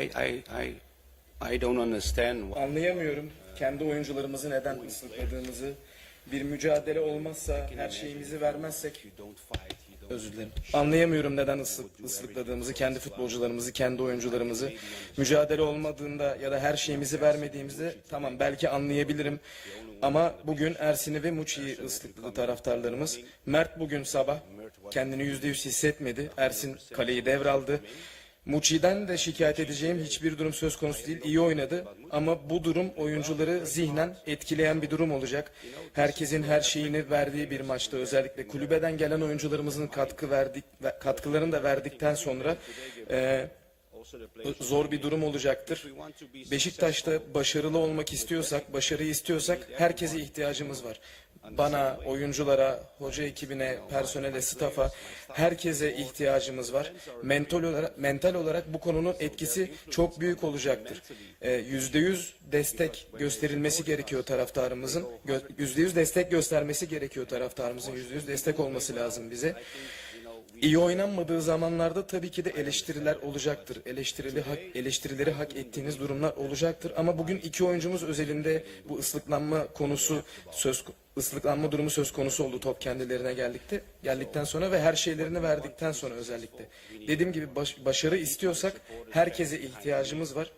I, I, I, I don't understand Anlayamıyorum kendi oyuncularımızı neden ıslıkladığımızı. Bir mücadele olmazsa, her şeyimizi vermezsek Özür dilerim. Anlayamıyorum neden ıslık, ıslıkladığımızı, kendi futbolcularımızı, kendi oyuncularımızı. Mücadele olmadığında ya da her şeyimizi vermediğimizde tamam belki anlayabilirim. Ama bugün Ersin'i ve Muçi'yi ıslıkladı taraftarlarımız. Mert bugün sabah kendini yüzde yüz hissetmedi. Ersin kaleyi devraldı. Muçi'den de şikayet edeceğim hiçbir durum söz konusu değil. İyi oynadı ama bu durum oyuncuları zihnen etkileyen bir durum olacak. Herkesin her şeyini verdiği bir maçta özellikle kulübeden gelen oyuncularımızın katkı verdik ve- katkılarını da verdikten sonra e, zor bir durum olacaktır. Beşiktaş'ta başarılı olmak istiyorsak, başarıyı istiyorsak herkese ihtiyacımız var. Bana, oyunculara, hoca ekibine, personele, stafa herkese ihtiyacımız var. Mental olarak, mental olarak bu konunun etkisi çok büyük olacaktır. Ee, Yüzde yüz destek gösterilmesi gerekiyor taraftarımızın. Yüzde yüz destek göstermesi gerekiyor taraftarımızın. Yüzde yüz destek olması lazım bize. İyi oynanmadığı zamanlarda tabii ki de eleştiriler olacaktır. Eleştirili hak, eleştirileri hak ettiğiniz durumlar olacaktır. Ama bugün iki oyuncumuz özelinde bu ıslıklanma konusu söz ıslıklanma durumu söz konusu oldu top kendilerine geldikte geldikten sonra ve her şeylerini verdikten sonra özellikle. Dediğim gibi baş- başarı istiyorsak herkese ihtiyacımız var.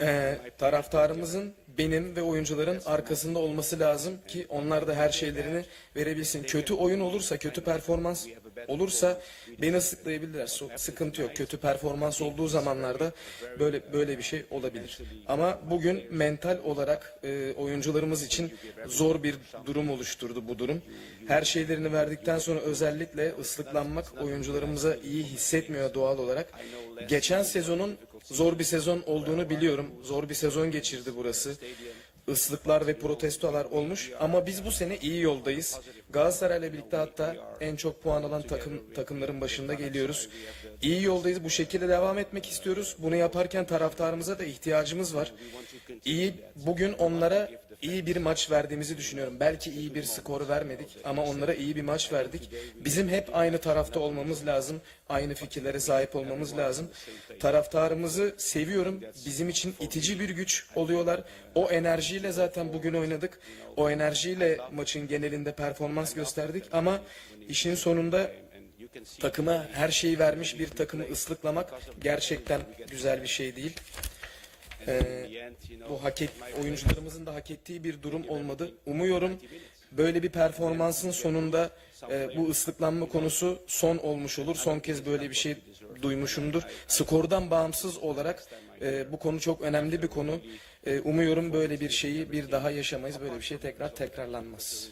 Ee, taraftarımızın benim ve oyuncuların arkasında olması lazım ki onlar da her şeylerini verebilsin. Kötü oyun olursa, kötü performans olursa beni ıslıklayabilirler. Sıkıntı yok. Kötü performans olduğu zamanlarda böyle böyle bir şey olabilir. Ama bugün mental olarak e, oyuncularımız için zor bir durum oluşturdu bu durum. Her şeylerini verdikten sonra özellikle ıslıklanmak oyuncularımıza iyi hissetmiyor doğal olarak. Geçen sezonun zor bir sezon olduğunu biliyorum. Zor bir sezon geçirdi burası. Islıklar ve protestolar olmuş ama biz bu sene iyi yoldayız. Galatasaray'la birlikte hatta en çok puan alan takım takımların başında geliyoruz. İyi yoldayız. Bu şekilde devam etmek istiyoruz. Bunu yaparken taraftarımıza da ihtiyacımız var. İyi bugün onlara iyi bir maç verdiğimizi düşünüyorum. Belki iyi bir skor vermedik ama onlara iyi bir maç verdik. Bizim hep aynı tarafta olmamız lazım. Aynı fikirlere sahip olmamız lazım. Taraftarımızı seviyorum. Bizim için itici bir güç oluyorlar. O enerjiyle zaten bugün oynadık. O enerjiyle maçın genelinde performans gösterdik ama işin sonunda takıma her şeyi vermiş bir takımı ıslıklamak gerçekten güzel bir şey değil. Ee, bu hak et, oyuncularımızın da hak ettiği bir durum olmadı. Umuyorum böyle bir performansın sonunda e, bu ıslıklanma konusu son olmuş olur. Son kez böyle bir şey duymuşumdur. Skordan bağımsız olarak e, bu konu çok önemli bir konu. E, umuyorum böyle bir şeyi bir daha yaşamayız. Böyle bir şey tekrar tekrarlanmaz.